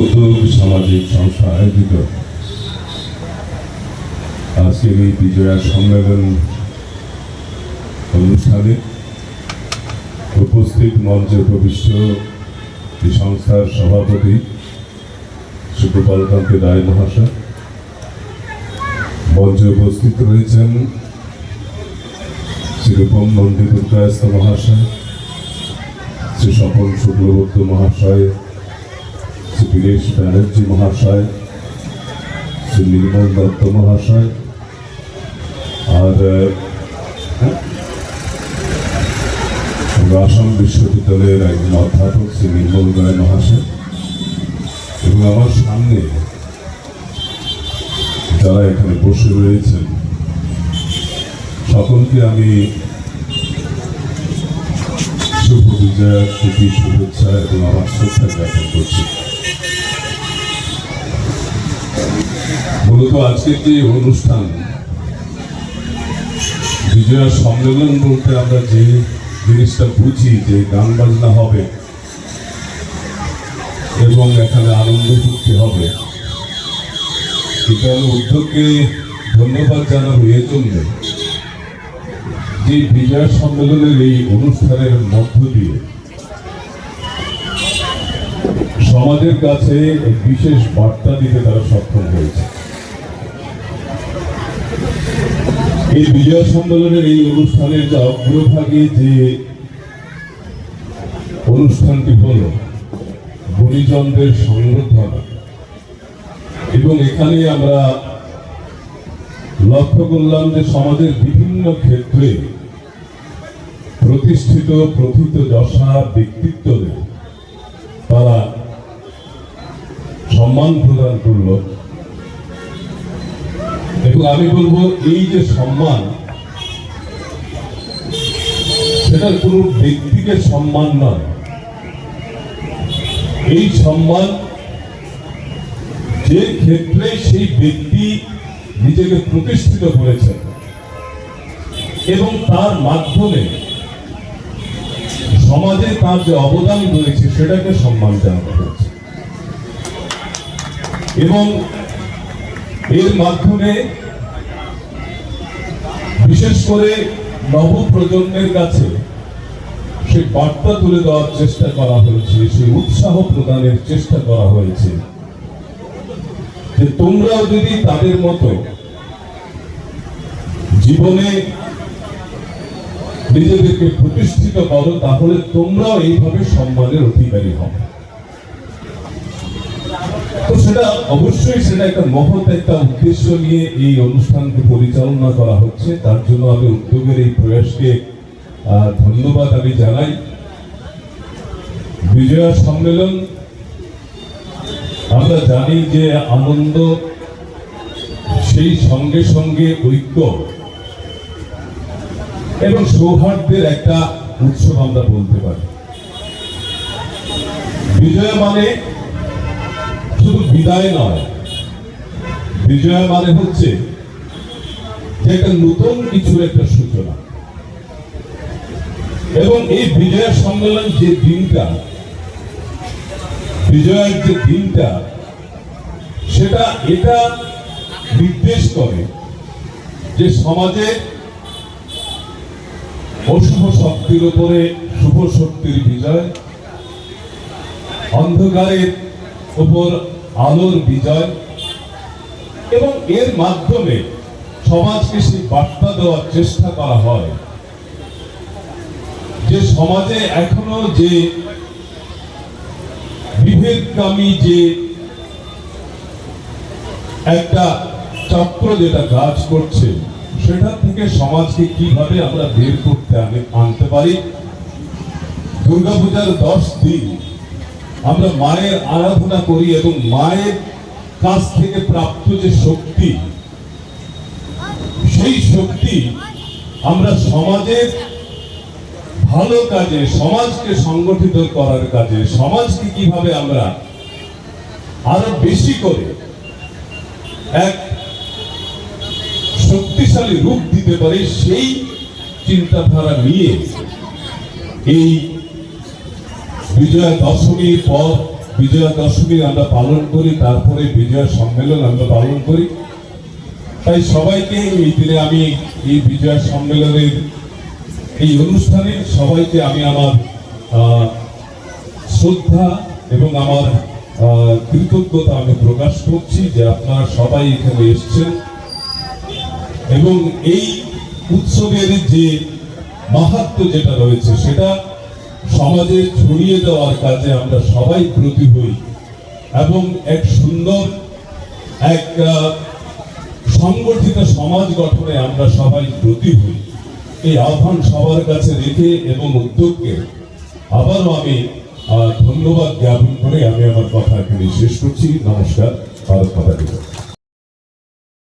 উদ্যোগ সামাজিক সংস্থা আয়োজিত। আজকের এই বিজয়া সম্মেলন অনুষ্ঠানে উপস্থিত মঞ্চে উপবিষ্ট এই সংস্থার সভাপতি সুপ্রপাল কান্তি রায় মহাশয়। মঞ্চে উপস্থিত রয়েছেন শ্রীরূপম নন্দী দুর্গায়স্ত মহাশয়, শ্রী স্বপন শুক্লবদ্ধ মহাশয় শ্রী ব্যানার্জি মহাশয়, শ্রী নির্মল দত্ত মহাশয়, আর আসাম বিশ্ববিদ্যালয়ের একজন অধ্যাপক শ্রী নির্মল রায় মহাশয়। এবং আমার সামনে যারা এখানে বসে রয়েছেন, সকলকে আমি শুভ প্রতি শুভেচ্ছা এবং আমার শ্রদ্ধা জ্ঞাপন করছি। মূলত আজকের যে অনুষ্ঠান বিজয়া সম্মেলন বলতে আমরা যে জিনিসটা বুঝি, যে গান বাজনা হবে, এবং এখানে আনন্দ ফুর্তি হবে এটা উদ্যোগকে ধন্যবাদ জানাব এর জন্য যে বিজয় সম্মেলনের এই অনুষ্ঠানের মধ্য দিয়ে সমাজের কাছে বিশেষ বার্তা দিতে তারা সক্ষম হয়েছে। এই বিজয় সম্মেলনের এই অনুষ্ঠানের যে অগ্রভাগে যে অনুষ্ঠানটি হল গুণীজনদের সংবর্ধনা। এবং এখানে আমরা লক্ষ্য করলাম যে সমাজের বিভিন্ন ক্ষেত্রে প্রতিষ্ঠিত, প্রথিত, যশা, ব্যক্তিত্বদের তারা সম্মান প্রদান করল। এবং আমি বলব, এই যে সম্মান, সেটা কোনো ব্যক্তিকে সম্মান নয়। এই সম্মান যে ক্ষেত্রে সেই ব্যক্তি নিজেকে প্রতিষ্ঠিত করেছেন এবং তার মাধ্যমে সমাজে তার যে অবদান রয়েছে, সেটাকে সম্মান জানানো হয়েছে এবং এর মাধ্যমে বিশেষ করে নব প্রজন্মের কাছে সেই বার্তা তুলে দেওয়ার চেষ্টা করা হয়েছে সেই উৎসাহ প্রদানের চেষ্টা করা হয়েছে। যে তোমরাও যদি তাদের মতো জীবনে নিজেদেরকে প্রতিষ্ঠিত করো, তাহলে তোমরাও এইভাবে সম্মানের অধিকারী হবে। সেটা অবশ্যই সেটা একটা মহৎ একটা উদ্দেশ্য নিয়ে এই অনুষ্ঠানকে পরিচালনা করা হচ্ছে। তার জন্য আমি উদ্যোগের এই প্রয়াসকে ধন্যবাদ আমি জানাই। বিজয়া সম্মেলন, আমরা জানি যে আনন্দ, সেই সঙ্গে সঙ্গে ঐক্য এবং সৌহার্দ্যের একটা উৎসব আমরা বলতে পারি। বিজয়া মানে বিদায় নয়। বিজয় মানে হচ্ছে যে একটা নতুন কিছুর একটা সূচনা। এবং এই বিজয় সম্মেলন যে দিনটা, বিজয়ের যে দিনটা, সেটা এটা নির্দেশ করে যে সমাজে অশুভ শক্তির উপরে শুভ শক্তির বিজয় অন্ধকারের উপর আলোর বিজয় এবং এর মাধ্যমে সমাজকে সেই বার্তা দেওয়ার চেষ্টা করা হয়। যে সমাজে এখনও যে বিভেদগামী যে একটা চক্র যেটা কাজ করছে, সেটা থেকে সমাজকে কীভাবে আমরা বের করতে আনে- আনতে পারি? দুর্গাপূজার দশ দিন আমরা মায়ের আরাধনা করি এবং মায়ের কাছ থেকে প্রাপ্ত যে শক্তি, সেই শক্তি আমরা সমাজের ভালো কাজে, সমাজকে সংগঠিত করার কাজে, সমাজকে কীভাবে আমরা আরও বেশি করে এক শক্তিশালী রূপ দিতে পারি, সেই চিন্তাধারা নিয়ে এই বিজয়া দশমীর পর বিজয়া দশমী আমরা পালন করি, তারপরে বিজয়া সম্মেলন আমরা পালন করি। তাই সবাইকে এই দিনে আমি এই বিজয়া সম্মেলনের এই অনুষ্ঠানে সবাইকে আমি আমার শ্রদ্ধা এবং আমার কৃতজ্ঞতা আমি প্রকাশ করছি যে আপনারা সবাই এখানে এসেছেন। এবং এই উৎসবের যে মাহাত্ম যেটা রয়েছে, সেটা সমাজে ছড়িয়ে দেওয়ার কাজে আমরা সবাই ব্রতী হই এবং এক সুন্দর, এক সংগঠিত সমাজ গঠনে আমরা সবাই ব্রতী হই এই আহ্বান সবার কাছে রেখে এবং উদ্যোগকে আবারও আমি ধন্যবাদ জ্ঞাপন করে আমি আমার কথা এখানে শেষ করছি নমস্কার, ভারত মাতা কি জয়।